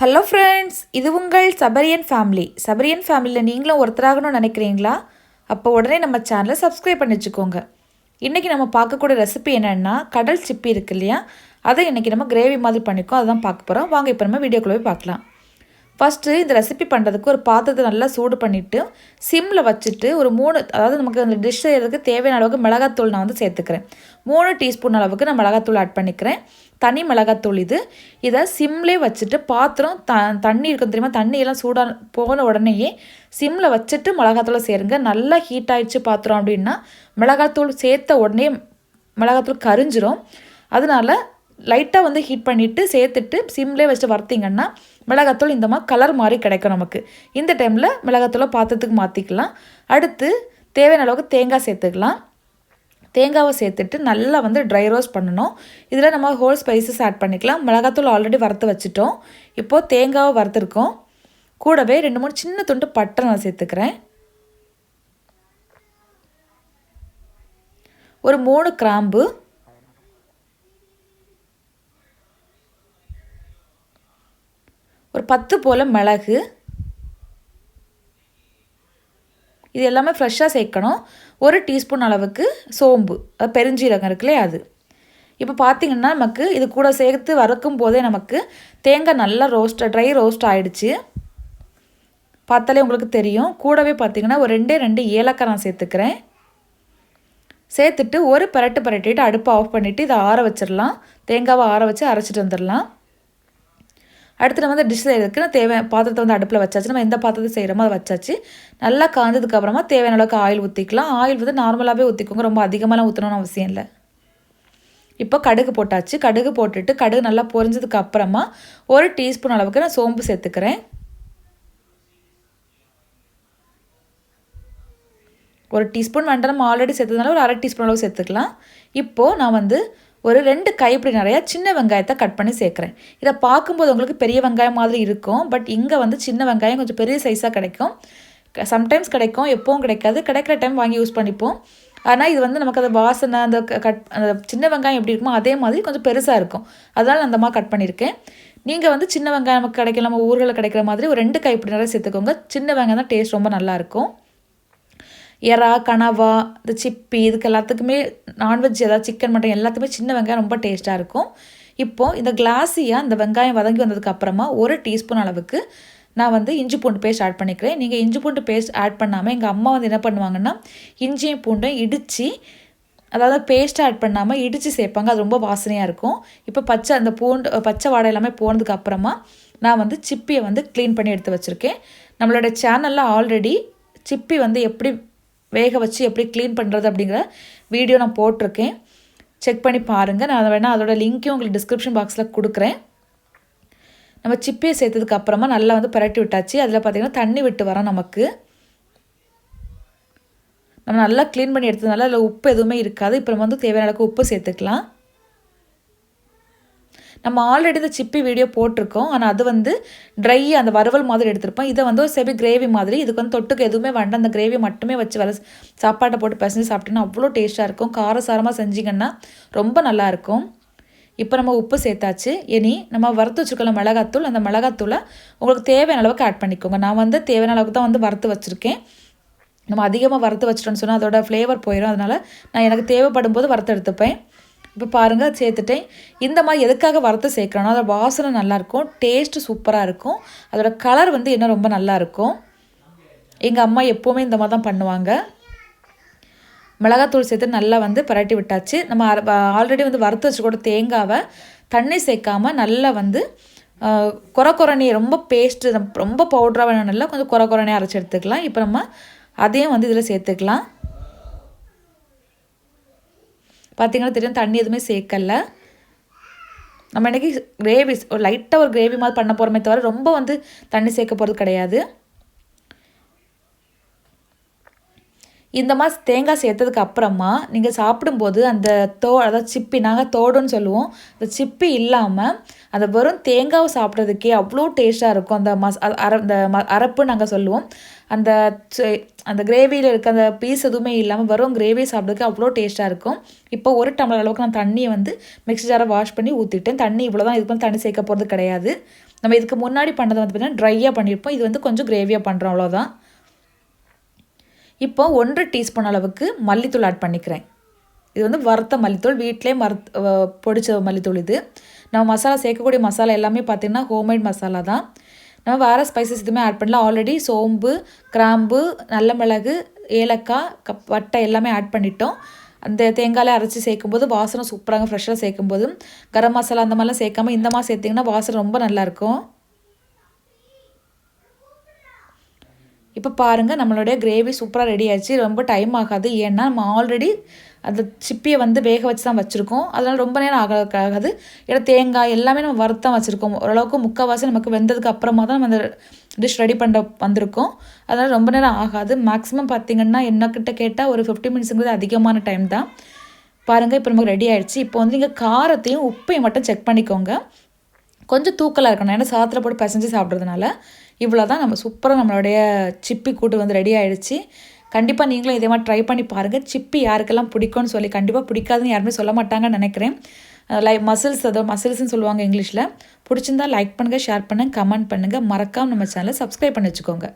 Hello friends இது உங்கள் சபரியன் family சபரியன் ஃபேமிலியில் நீங்களும் ஒருத்தராகணும்னு நினைக்கிறீங்களா? அப்போ உடனே நம்ம சேனலை சப்ஸ்கிரைப் பண்ணி வச்சுக்கோங்க. இன்றைக்கி நம்ம பார்க்கக்கூடிய ரெசிபி என்னென்னா கடல் சிப்பி இருக்கு இல்லையா? அதை இன்றைக்கி நம்ம கிரேவி மாதிரி பண்ணிக்கோ அதான் பார்க்க போகிறோம் வாங்க இப்போ நம்ம வீடியோக்குள்ளே போய் பார்க்கலாம். ஃபஸ்ட்டு இந்த ரெசிபி பண்ணுறதுக்கு ஒரு பாத்திரத்தை நல்லா சூடு பண்ணிவிட்டு சிம்மில் வச்சுட்டு ஒரு மூணு அதாவது நமக்கு அந்த டிஷ் செய்கிறதுக்கு தேவையான அளவுக்கு மிளகாத்தூள் நான் வந்து சேர்த்துக்கிறேன். மூணு டீஸ்பூன் அளவுக்கு நான் மிளகாத்தூள் ஆட் பண்ணிக்கிறேன். தனி மிளகாத்தூள் இது. இதை சிம்லேயே வச்சுட்டு பாத்திரம் த தண்ணி இருக்கும் தெரியுமா? தண்ணியெல்லாம் சூடாக போன உடனேயே சிம்மில் வச்சுட்டு மிளகாத்தூளை சேருங்க. நல்லா ஹீட் ஆகிடுச்சு பாத்திரம் அப்படின்னா மிளகாத்தூள் சேர்த்த உடனே மிளகாத்தூள் கரிஞ்சிரும். அதனால லைட்டாக வந்து ஹீட் பண்ணிவிட்டு சேர்த்துட்டு சிம்லேயே வச்சுட்டு வறுத்திங்கன்னா மிளகாத்தூள் இந்த மாதிரி கலர் மாதிரி கிடைக்கும் நமக்கு. இந்த டைமில் மிளகாத்தூளை பாத்திரத்துக்கு மாற்றிக்கலாம் அடுத்து தேவையான அளவுக்கு தேங்காய் சேர்த்துக்கலாம். தேங்காவை சேர்த்துட்டு நல்லா வந்து ட்ரை ரோஸ்ட் பண்ணணும். இதில் நம்ம ஹோல் ஸ்பைசஸ் ஆட் பண்ணிக்கலாம். மிளகாத்தூள் ஆல்ரெடி வறுத்து வச்சுட்டோம். இப்போது தேங்காவை வறுத்துருக்கோம். கூடவே ரெண்டு மூணு சின்ன துண்டு பட்டை நான் சேர்த்துக்கிறேன். ஒரு மூணு கிராம்பு. ஒரு பத்து போல் மிளகு. இது எல்லாமே ஃப்ரெஷ்ஷாக சேர்க்கணும். ஒரு டீஸ்பூன் அளவுக்கு சோம்பு. அது பெருஞ்சீரகம் இருக்குல்லே அது. இப்போ பார்த்திங்கன்னா நமக்கு இது கூட சேர்த்து வறுக்கும் போதே நமக்கு தேங்காய் நல்லா ரோஸ்ட் ட்ரை ரோஸ்ட் ஆகிடுச்சு பார்த்தாலே உங்களுக்கு தெரியும். கூடவே பார்த்திங்கன்னா ஒரு ரெண்டே ரெண்டு ஏலக்காய் நான் சேர்த்துக்கிறேன். சேர்த்துட்டு ஒரு பரட்டு பரட்டிட்டு அடுப்பை ஆஃப் பண்ணிவிட்டு இதை ஆற வச்சிடலாம். தேங்காவை ஆற வச்சு அரைச்சிட்டு வந்துடலாம். அடுத்து நம்ம வந்து டிஷ் செய்கிறதுக்கு நான் தேவை பாத்திரத்தை வந்து அடுப்பில் வச்சாச்சு. நம்ம எந்த பாத்திரத்தை செய்கிறோமோ அதை வச்சாச்சு. நல்லா காஞ்சதுக்கு தேவையான அளவுக்கு ஆயில் ஊற்றிக்கலாம் ஆயில் வந்து நார்மலாகவே ஊற்றிக்கோங்க ரொம்ப அதிகமாக ஊற்றணும்னு அவசியம் இல்லை. இப்போ கடுகு போட்டாச்சு. கடுகு போட்டுட்டு கடுகு நல்லா பொரிஞ்சதுக்கு அப்புறமா ஒரு டீஸ்பூன் அளவுக்கு நான் சோம்பு சேர்த்துக்கிறேன். ஒரு டீஸ்பூன் வேண்டாம் நம்ம ஆல்ரெடி சேர்த்ததுனால ஒரு அரை டீஸ்பூன் அளவு சேர்த்துக்கலாம். இப்போது நான் வந்து ஒரு ரெண்டு கைப்பிடி நிறையா சின்ன வெங்காயத்தை கட் பண்ணி சேர்க்குறேன். இதை பார்க்கும்போது உங்களுக்கு பெரிய வெங்காயம் மாதிரி இருக்கும். பட் இங்கே வந்து சின்ன வெங்காயம் கொஞ்சம் பெரிய சைஸாக கிடைக்கும். சம்டைம்ஸ் கிடைக்கும் எப்போவும் கிடைக்காது. கிடைக்கிற டைம் வாங்கி யூஸ் பண்ணிப்போம். ஆனால் இது வந்து நமக்கு அந்த வாசனை அந்த கட் அந்த சின்ன வெங்காயம் எப்படி இருக்குமோ அதே மாதிரி கொஞ்சம் பெருசாக இருக்கும். அதனால் அந்த மாதிரி கட் பண்ணியிருக்கேன். நீங்கள் வந்து சின்ன வெங்காயம் நமக்கு கிடைக்கல நம்ம ஊர்களில் கிடைக்கிற மாதிரி ஒரு ரெண்டு கைப்பிடி நிறைய சேர்த்துக்கோங்க. சின்ன வெங்காயம் தான் டேஸ்ட் ரொம்ப நல்லாயிருக்கும் எறா கனவா இந்த சிப்பி இதுக்கு எல்லாத்துக்குமே நான்வெஜ் ஏதாவது சிக்கன் மட்டன் எல்லாத்துக்குமே சின்ன வெங்காயம் ரொம்ப டேஸ்ட்டாக இருக்கும். இப்போது இந்த கிளாஸியாக இந்த வெங்காயம் வதங்கி வந்ததுக்கு அப்புறமா ஒரு டீஸ்பூன் அளவுக்கு நான் வந்து இஞ்சி பூண்டு பேஸ்ட் ஆட் பண்ணிக்கிறேன். நீங்கள் இஞ்சி பூண்டு பேஸ்ட் ஆட் பண்ணாமல் எங்கள் அம்மா வந்து என்ன பண்ணுவாங்கன்னா இஞ்சியும் பூண்டும் இடித்து அதாவது பேஸ்ட் ஆட் பண்ணாமல் இடித்து சேர்ப்பாங்க. அது ரொம்ப வாசனையாக இருக்கும். இப்போ பச்சை அந்த பூண்டு பச்சை வாடை எல்லாமே போனதுக்கு அப்புறமா நான் வந்து சிப்பியை வந்து க்ளீன் பண்ணி எடுத்து வச்சுருக்கேன். நம்மளோட சேனலில் ஆல்ரெடி சிப்பி வந்து எப்படி வேக வச்சு எப்படி க்ளீன் பண்ணுறது அப்படிங்கிற வீடியோ நான் போட்டிருக்கேன். செக் பண்ணி பாருங்கள் நான் வேணால் அதோட லிங்க்கையும் உங்களுக்கு டிஸ்கிரிப்ஷன் பாக்ஸில் கொடுக்குறேன். நம்ம சிப்பியை சேர்த்ததுக்கு அப்புறமா நல்லா வந்து பரட்டி விட்டாச்சு. அதில் பார்த்திங்கன்னா தண்ணி விட்டு வரோம் நமக்கு. நம்ம நல்லா க்ளீன் பண்ணி எடுத்ததுனால அதில் உப்பு எதுவுமே இருக்காது. இப்போ நம்ம வந்து தேவையான அளவுக்கு உப்பு சேர்த்துக்கலாம். நம்ம ஆல்ரெடி இந்த சிப்பி வீடியோ போட்டிருக்கோம். ஆனால் அது வந்து ட்ரை அந்த வறுவல் மாதிரி எடுத்திருப்போம். இதை வந்து ஒரு செபி கிரேவி மாதிரி. இதுக்கு வந்து தொட்டுக்கு எதுவுமே வேண்டாம். அந்த கிரேவி மட்டுமே வச்சு வர சாப்பாட்டை போட்டு பிசைஞ்சு சாப்பிட்டோன்னா அவ்வளோ டேஸ்ட்டாக இருக்கும். காரசாரமாக செஞ்சிங்கன்னா ரொம்ப நல்லாயிருக்கும் இப்போ நம்ம உப்பு சேர்த்தாச்சு. இனி நம்ம வறுத்து வச்சுருக்கோம் மிளகாத்தூள் அந்த மிளகாத்தூளை உங்களுக்கு தேவையான அளவுக்கு ஆட் பண்ணிக்கோங்க. நான் வந்து தேவையான அளவுக்கு தான் வந்து வறுத்து வச்சுருக்கேன். நம்ம அதிகமாக வறுத்து வச்சிட்டோன்னு சொன்னால் அதோட ஃப்ளேவர் போயிடும் அதனால் நான் எனக்கு தேவைப்படும் போது வறுத்து எடுத்துப்பேன். இப்போ பாருங்கள் சேர்த்துட்டேன். இந்த மாதிரி எதுக்காக வறுத்து சேர்க்குறோன்னா அதோட வாசனை நல்லாயிருக்கும் டேஸ்ட்டு சூப்பராக இருக்கும். அதோட கலர் வந்து இன்னும் ரொம்ப நல்லாயிருக்கும் எங்கள் அம்மா எப்போவுமே இந்த மாதிரி தான் பண்ணுவாங்க. மிளகாத்தூள் சேர்த்து நல்லா வந்து பரட்டி விட்டாச்சு. நம்ம ஆல்ரெடி வந்து வறுத்து வச்சுக்கூட தேங்காவை தண்ணி சேர்க்காமல் நல்லா வந்து குறை குறனி ரொம்ப பேஸ்ட்டு ரொம்ப பவுட்ராக வேணும் நல்லா கொஞ்சம் குறை குறனே அரைச்சி எடுத்துக்கலாம். இப்போ நம்ம அதையும் வந்து இதில் சேர்த்துக்கலாம். பார்த்திங்கன்னா தெரியும் தண்ணி எதுவுமே சேர்க்கலை. நம்ம இன்றைக்கி கிரேவி ஒரு லைட்டாக ஒரு கிரேவி மாதிரி பண்ண போகிறோமே தவிர ரொம்ப வந்து தண்ணி சேர்க்க போகிறது கிடையாது. இந்த மாதிரி தேங்காய் சேர்த்ததுக்கு அப்புறமா நீங்கள் சாப்பிடும்போது அந்த தோ அதாவது சிப்பி நாங்கள் தோடுன்னு சொல்லுவோம். அந்த சிப்பி இல்லாமல் அந்த வெறும் தேங்காவை சாப்பிட்றதுக்கே அவ்வளோ டேஸ்ட்டாக இருக்கும். அந்த மஸ் அர இந்த ம அரப்பு நாங்கள் சொல்லுவோம். அந்த அந்த கிரேவியில் இருக்க அந்த பீஸ் எதுவுமே இல்லாமல் வெறும் கிரேவி சாப்பிட்றதுக்கு அவ்வளோ டேஸ்ட்டாக இருக்கும். இப்போ ஒரு டம்ளர் அளவுக்கு நான் தண்ணியை வந்து மிக்ஸி ஜாரை வாஷ் பண்ணி ஊற்றிட்டேன் தண்ணி இவ்வளோ தான் இது பண்ணி தண்ணி சேர்க்க போகிறது கிடையாது. நம்ம இதுக்கு முன்னாடி பண்ணதை வந்து பார்த்திங்கன்னா ட்ரையாக பண்ணியிருப்போம் இது வந்து கொஞ்சம் கிரேவியாக பண்ணுறோம் அவ்வளோதான் இப்போ ஒன்றரை டீஸ்பூன் அளவுக்கு மல்லித்தூள் ஆட் பண்ணிக்கிறேன். இது வந்து வறுத்த மல்லித்தூள். வீட்டிலே மறு பொடிச்ச மல்லித்தூள் இது. நம்ம மசாலா சேர்க்கக்கூடிய மசாலா எல்லாமே பார்த்திங்கன்னா ஹோம்மேட் மசாலா தான். நம்ம வேறு ஸ்பைசஸ் எதுவுமே ஆட் பண்ணல. ஆல்ரெடி சோம்பு கிராம்பு நல்ல மிளகு ஏலக்காய் கப் வட்டை எல்லாமே ஆட் பண்ணிட்டோம். அந்த தேங்காயில் அரைச்சி சேர்க்கும்போது வாசனை சூப்பராக ஃப்ரெஷ்ஷாக சேர்க்கும்போது கரம் மசாலா அந்த மாதிரிலாம் சேர்க்காம இந்த மாதிரி சேர்த்திங்கன்னா வாசனை ரொம்ப நல்லாயிருக்கும் இப்போ பாருங்கள் நம்மளுடைய கிரேவி சூப்பராக ரெடி ஆயிடுச்சு. ரொம்ப டைம் ஆகாது. ஏன்னா நம்ம ஆல்ரெடி அந்த சிப்பியை வந்து வேக வச்சு தான் வச்சுருக்கோம். அதனால் ரொம்ப நேரம் ஆக ஆகாது. ஏன்னா தேங்காய் எல்லாமே நம்ம வறுத்தான் வச்சுருக்கோம். ஓரளவுக்கு முக்கால்வாசி நமக்கு வெந்ததுக்கு அப்புறமா தான் நம்ம அந்த டிஷ் ரெடி பண்ண வந்திருக்கோம். அதனால் ரொம்ப நேரம் ஆகாது. மேக்ஸிமம் பார்த்திங்கன்னா என்னக்கிட்ட கேட்டால் ஒரு ஃபிஃப்டி மினிட்ஸுங்கிறது அதிகமான டைம் தான். பாருங்கள் இப்போ நமக்கு ரெடி ஆகிடுச்சு இப்போ வந்து நீங்கள் காரத்தையும் உப்பையும் மட்டும் செக் பண்ணிக்கோங்க. கொஞ்சம் தூக்கலாக இருக்கணும். ஏன்னா சாத்திர போட்டு பிசைஞ்சு சாப்பிட்றதுனால. இவ்வளோ தான் நம்ம சூப்பராக நம்மளுடைய சிப்பி கூட்டு வந்து ரெடி ஆகிடுச்சு கண்டிப்பாக நீங்களும் இதே மாதிரி ட்ரை பண்ணி பாருங்கள் சிப்பி யாருக்கெல்லாம் பிடிக்கும்னு சொல்லி கண்டிப்பாக பிடிக்காதுன்னு யாருமே சொல்ல மாட்டாங்கன்னு நினைக்கிறேன். லைக் மசில்ஸ் அதோ மசில்ஸ்னு சொல்லுவாங்க இங்கிலீஷில். பிடிச்சிருந்தா லைக் பண்ணுங்கள் ஷேர் பண்ணுங்கள் கமெண்ட் பண்ணுங்கள் மறக்காமல் நம்ம சேனலை சப்ஸ்கிரைப் பண்ணி வச்சுக்கோங்க.